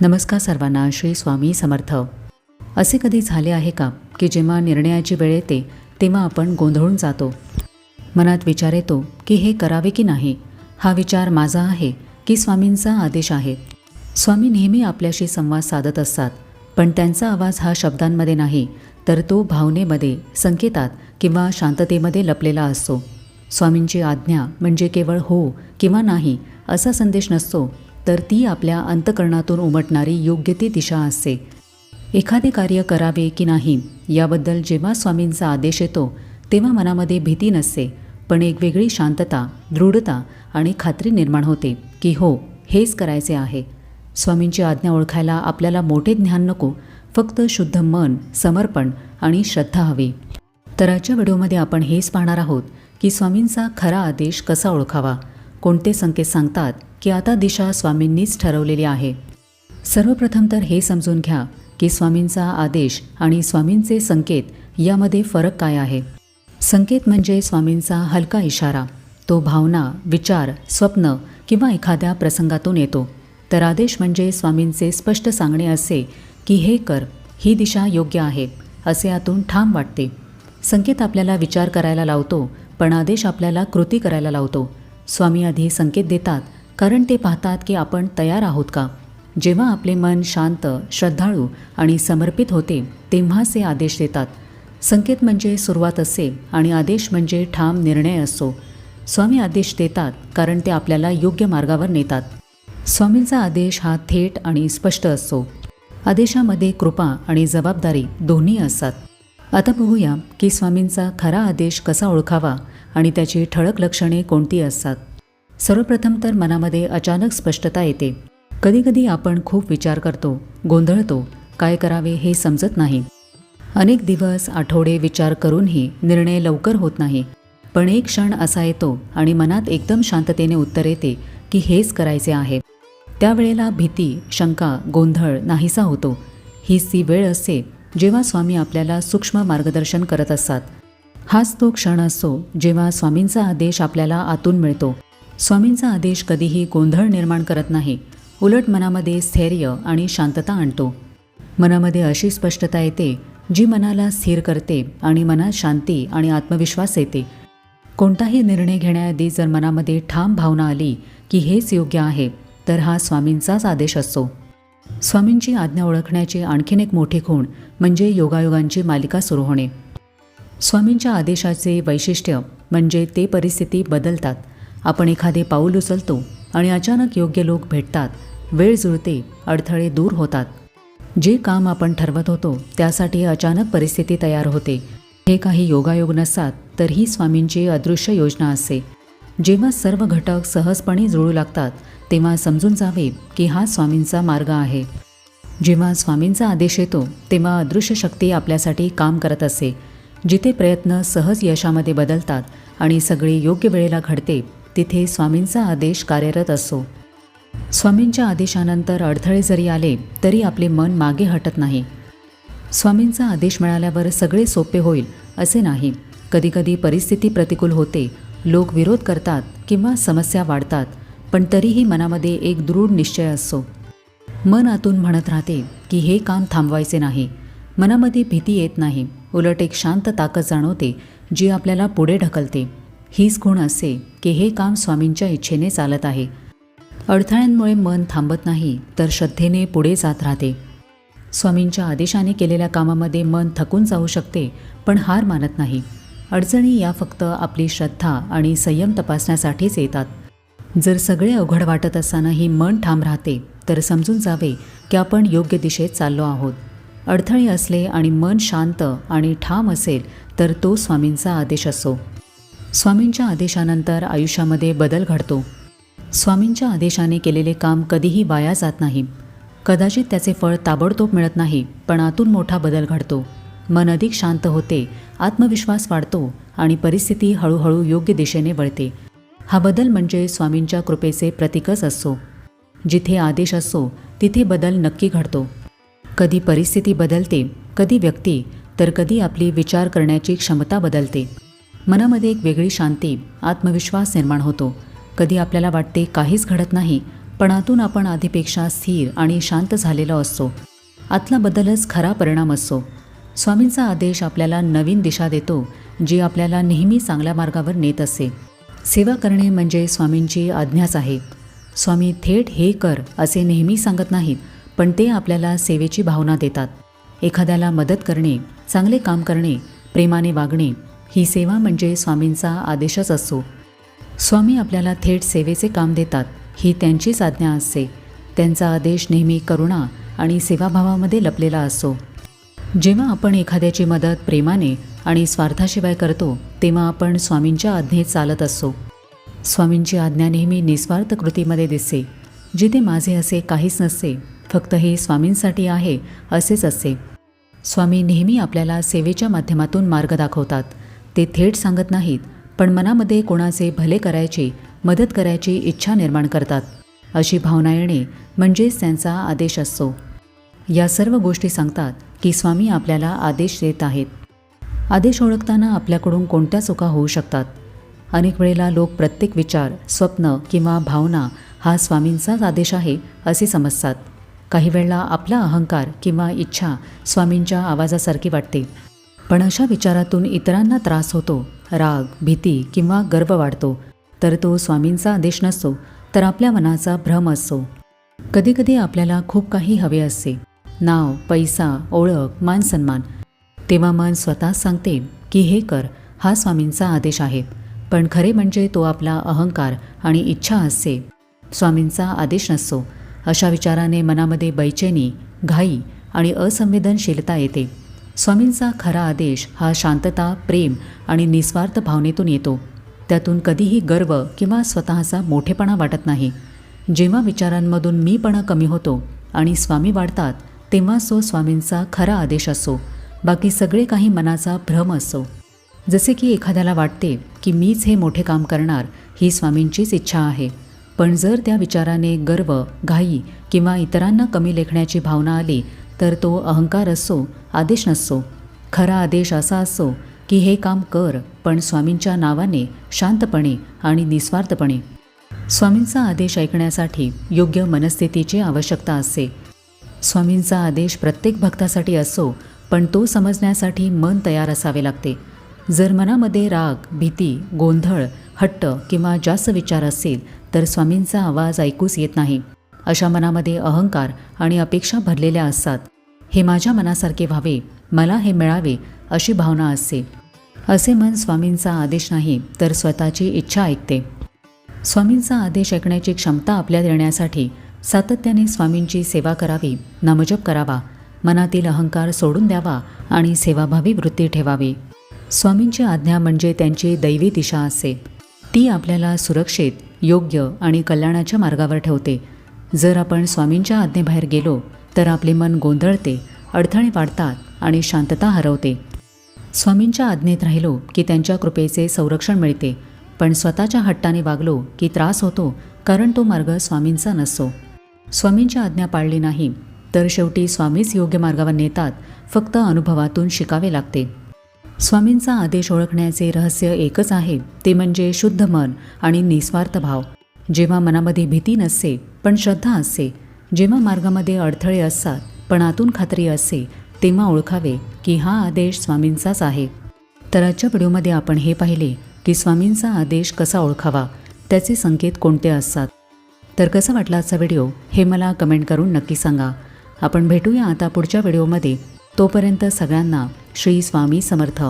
नमस्कार सर्वांना श्री स्वामी समर्थ. असे कधी झाले आहे का की जेव्हा निर्णयाची वेळ येते तेव्हा आपण गोंधळून जातो? मनात विचार येतो की हे करावे की नाही? हा विचार माझा आहे की स्वामींचा आदेश आहे. स्वामी नेहमी आपल्याशी संवाद साधत असतात पण त्यांचा आवाज हा शब्दांमध्ये नाही तर तो भावनेमध्ये संकेतात किंवा शांततेमध्ये लपलेला असतो. स्वामींची आज्ञा म्हणजे केवळ हो किंवा नाही असा संदेश नसतो. तर ती आपल्या अंतकरणातून उमटणारी योग्य ती दिशा असते. एखादे कार्य करावे की नाही याबद्दल जेव्हा स्वामींचा आदेश येतो तेव्हा मनामध्ये भीती नसते पण एक वेगळी शांतता दृढता आणि खात्री निर्माण होते की हो हेच करायचे आहे. स्वामींची आज्ञा ओळखायला आपल्याला मोठे ज्ञान नको फक्त शुद्ध मन समर्पण आणि श्रद्धा हवी. तर आजच्या व्हिडिओमध्ये आपण हेच पाहणार आहोत की स्वामींचा खरा आदेश कसा ओळखावा कोणते संकेत सांगतात की आता दिशा स्वामींनीच ठरवलेली आहे. सर्वप्रथम तर हे समजून घ्या की स्वामींचा आदेश आणि स्वामींचे संकेत यामध्ये फरक काय आहे. संकेत म्हणजे स्वामींचा हलका इशारा. तो भावना विचार स्वप्न किंवा एखाद्या प्रसंगातून येतो. तर आदेश म्हणजे स्वामींचे स्पष्ट सांगणे असे की हे कर ही दिशा योग्य आहे असे आतून ठाम वाटते. संकेत आपल्याला विचार करायला लावतो पण आदेश आपल्याला कृती करायला लावतो. स्वामी आधी संकेत देतात कारण ते पाहतात की आपण तयार आहोत का? जेव्हा आपले मन शांत श्रद्धाळू आणि समर्पित होते तेव्हाच ते आदेश देतात. संकेत म्हणजे सुरुवात असते आणि आदेश म्हणजे ठाम निर्णय असतो स्वामी आदेश देतात कारण ते आपल्याला योग्य मार्गावर नेतात. स्वामींचा आदेश हा थेट आणि स्पष्ट असतो आदेशामध्ये कृपा आणि जबाबदारी दोन्ही असतात. आता बघूया की स्वामींचा खरा आदेश कसा ओळखावा आणि त्याची ठळक लक्षणे कोणती असतात. सर्वप्रथम तर मनामध्ये अचानक स्पष्टता येते. कधीकधी आपण खूप विचार करतो गोंधळतो काय करावे हे समजत नाही. अनेक दिवस आठवडे विचार करूनही निर्णय लवकर होत नाही. पण एक क्षण असा येतो आणि मनात एकदम शांततेने उत्तर येते की हेच करायचे आहे. त्यावेळेला भीती शंका गोंधळ नाहीसा होतो. हीच ती वेळ असते जेव्हा स्वामी आपल्याला सूक्ष्म मार्गदर्शन करत असतात. हाच तो क्षण असतो जेव्हा स्वामींचा आदेश आपल्याला आतून मिळतो. स्वामींचा आदेश कधीही गोंधळ निर्माण करत नाही. उलट मनामध्ये स्थैर्य आणि शांतता आणतो. मनामध्ये अशी स्पष्टता येते जी मनाला स्थिर करते आणि मनात शांती आणि आत्मविश्वास येते. कोणताही निर्णय घेण्याआधी जर मनामध्ये ठाम भावना आली की हेच योग्य आहे तर हा स्वामींचाच आदेश असतो. स्वामींची आज्ञा ओळखण्याची आणखीन एक मोठी खूण म्हणजे योगायोगांची मालिका सुरू होणे. स्वामींच्या आदेशाचे वैशिष्ट्य म्हणजे ते परिस्थिती बदलतात. आपण एखादे पाऊल उचलतो आणि अचानक योग्य लोक भेटतात वेळ जुळते अडथळे दूर होतात. जे काम आपण ठरवत होतो त्यासाठी अचानक परिस्थिती तयार होते. हे काही योगायोग नसतात तर ही स्वामींची अदृश्य योजना असते. जेव्हा सर्व घटक सहजपणे जुळू लागतात तेव्हा समजून जावे की हा स्वामींचा मार्ग आहे. जेव्हा स्वामींचा आदेश येतो तेव्हा अदृश्य शक्ती आपल्यासाठी काम करत असते. जिथे प्रयत्न सहज यशामध्ये बदलतात आणि सगळे योग्य वेळेला घडते तिथे स्वामींचा आदेश कार्यरत असो. स्वामींच्या आदेशानंतर अडथळे जरी आले तरी आपले मन मागे हटत नाही. स्वामींचा आदेश मिळाल्यावर सगळे सोपे होईल असे नाही. कधीकधी परिस्थिती प्रतिकूल होते. लोक विरोध करतात किंवा समस्या वाढतात पण तरीही मनामध्ये एक दृढ निश्चय असतो. मन आतून म्हणत राहते की हे काम थांबवायचे नाही. मनामध्ये भीती येत नाही. उलट एक शांत ताकद जाणवते जी आपल्याला पुढे ढकलते. हीच गुण असे की हे काम स्वामींच्या इच्छेने चालत आहे. अडथळ्यांमुळे मन थांबत नाही तर श्रद्धेने पुढे जात राहते. स्वामींच्या आदेशाने केलेल्या कामामध्ये मन थकून जाऊ शकते पण हार मानत नाही. अडचणी या फक्त आपली श्रद्धा आणि संयम तपासण्यासाठीच येतात. जर सगळे अवघड वाटत असतानाही मन ठाम राहते तर समजून जावे की आपण योग्य दिशेत चाललो आहोत. अडथळे असले आणि मन शांत आणि ठाम असेल तर तो स्वामींचा आदेश असो. स्वामींच्या आदेशानंतर आयुष्यामध्ये बदल घडतो. स्वामींच्या आदेशाने केलेले काम कधीही वाया जात नाही. कदाचित त्याचे फळ ताबडतोब मिळत नाही पण आतून मोठा बदल घडतो. मन अधिक शांत होते आत्मविश्वास वाढतो आणि परिस्थिती हळूहळू योग्य दिशेने वळते. हा बदल म्हणजे स्वामींच्या कृपेचे प्रतीकच असतो जिथे आदेश असतो तिथे बदल नक्की घडतो. कधी परिस्थिती बदलते कधी व्यक्ती तर कधी आपली विचार करण्याची क्षमता बदलते. मनामध्ये एक वेगळी शांती आत्मविश्वास निर्माण होतो. कधी आपल्याला वाटते काहीच घडत नाही पण आतून आपण आधीपेक्षा स्थिर आणि शांत झालेलो असतो. आतला बदलच खरा परिणाम असतो. स्वामींचा आदेश आपल्याला नवीन दिशा देतो जी आपल्याला नेहमी चांगल्या मार्गावर नेत असते. सेवा करणे म्हणजे स्वामींची आज्ञाच आहे. स्वामी थेट हे कर असे नेहमी सांगत नाहीत पण ते आपल्याला सेवेची भावना देतात. एखाद्याला मदत करणे चांगले काम करणे प्रेमाने वागणे ही सेवा म्हणजे स्वामींचा आदेशच असो. स्वामी आपल्याला थेट सेवेचे काम देतात ही त्यांचीच आज्ञा असते. त्यांचा आदेश नेहमी करुणा आणि सेवाभावामध्ये लपलेला असतो जेव्हा आपण एखाद्याची मदत प्रेमाने आणि स्वार्थाशिवाय करतो तेव्हा आपण स्वामींच्या आज्ञेत चालत असतो स्वामींची आज्ञा नेहमी निस्वार्थ कृतीमध्ये दिसते. जिथे माझे असे काहीच नसते फक्त हे स्वामींसाठी आहे असेच असते. स्वामी नेहमी आपल्याला सेवेच्या माध्यमातून मार्ग दाखवतात. ते थेट सांगत नाहीत पण मनामध्ये कोणाचे भले करायची मदत करायची इच्छा निर्माण करतात. अशी भावना येणे म्हणजेच त्यांचा आदेश असतो. या सर्व गोष्टी सांगतात की स्वामी आपल्याला आदेश देत आहेत. आदेश ओळखताना आपल्याकडून कोणत्या चुका होऊ शकतात? अनेक वेळेला लोक प्रत्येक विचार स्वप्न किंवा भावना हा स्वामींचाच आदेश आहे असे समजतात. काही वेळेला आपला अहंकार किंवा इच्छा स्वामींच्या आवाजासारखी वाटते. पण अशा विचारातून इतरांना त्रास होतो राग भीती किंवा गर्व वाढतो तर तो स्वामींचा आदेश नसतो तर आपल्या मनाचा भ्रम असतो. कधीकधी आपल्याला खूप काही हवे असते. नाव पैसा ओळख मान सन्मान तेव्हा मन स्वतः सांगते की हे कर हा स्वामींचा आदेश आहे. पण खरे म्हणजे तो आपला अहंकार आणि इच्छा असते. स्वामींचा आदेश नसतो. अशा विचाराने मनामध्ये बैचेनी घाई आणि असंवेदनशीलता येते. स्वामींचा खरा आदेश हा शांतता प्रेम आणि निस्वार्थ भावनेतून येतो. त्यातून कधीही गर्व किंवा स्वतःचा मोठेपणा वाटत नाही. जेव्हा विचारांमधून मीपणा कमी होतो आणि स्वामी वाढतात तेव्हा सो स्वामींचा खरा आदेश असो. बाकी सगळे काही मनाचा भ्रम असो. जसे की एखाद्याला वाटते की मीच हे मोठे काम करणार ही स्वामींचीच इच्छा आहे. पण जर त्या विचाराने गर्व घाई किंवा इतरांना कमी लेखण्याची भावना आली तर तो अहंकार असो आदेश नसो खरा आदेश असा असो की हे काम कर पण स्वामींच्या नावाने शांतपणे आणि निस्वार्थपणे. स्वामींचा आदेश ऐकण्यासाठी योग्य मनस्थितीची आवश्यकता असते. स्वामींचा आदेश प्रत्येक भक्तासाठी असो पण तो समजण्यासाठी मन तयार असावे लागते. जर मनामध्ये राग भीती गोंधळ हट्ट किंवा जास्त विचार असेल तर स्वामींचा आवाज ऐकूच येत नाही. अशा मनामध्ये अहंकार आणि अपेक्षा भरलेल्या असतात. हे माझ्या मनासारखे व्हावे मला हे मिळावे अशी भावना असते. असे मन स्वामींचा आदेश नाही तर स्वतःची इच्छा ऐकते. स्वामींचा आदेश ऐकण्याची क्षमता आपल्यात येण्यासाठी सातत्याने स्वामींची सेवा करावी नामजप करावा मनातील अहंकार सोडून द्यावा आणि सेवाभावी वृत्ती ठेवावी. स्वामींची आज्ञा म्हणजे त्यांची दैवी दिशा असते. ती आपल्याला सुरक्षित योग्य आणि कल्याणाच्या मार्गावर ठेवते जर आपण स्वामींच्या आज्ञेबाहेर गेलो तर आपले मन गोंधळते अडथळे वाढतात आणि शांतता हरवते. स्वामींच्या आज्ञेत राहिलो की त्यांच्या कृपेचे संरक्षण मिळते पण स्वतःच्या हट्टाने वागलो की त्रास होतो कारण तो मार्ग स्वामींचा नसतो. स्वामींची आज्ञा पाळली नाही तर शेवटी स्वामीच योग्य मार्गावर नेतात फक्त अनुभवातून शिकावे लागते. स्वामींचा आदेश ओळखण्याचे रहस्य एकच आहे ते म्हणजे शुद्ध मन आणि निस्वार्थ भाव. जेव्हा मनामध्ये भीती नसते पण श्रद्धा असते. जेव्हा मार्गामध्ये अडथळे असतात पण आतून खात्री असते तेव्हा ओळखावे की हा आदेश स्वामींचाच आहे. तर आजच्या व्हिडिओमध्ये आपण हे पाहिले की स्वामींचा आदेश कसा ओळखावा त्याचे संकेत कोणते असतात. तर कसं वाटला आजचा व्हिडिओ हे मला कमेंट करून नक्की सांगा. आपण भेटूया आता पुढच्या व्हिडिओमध्ये. तोपर्यंत सगळ्यांना श्री स्वामी समर्थ.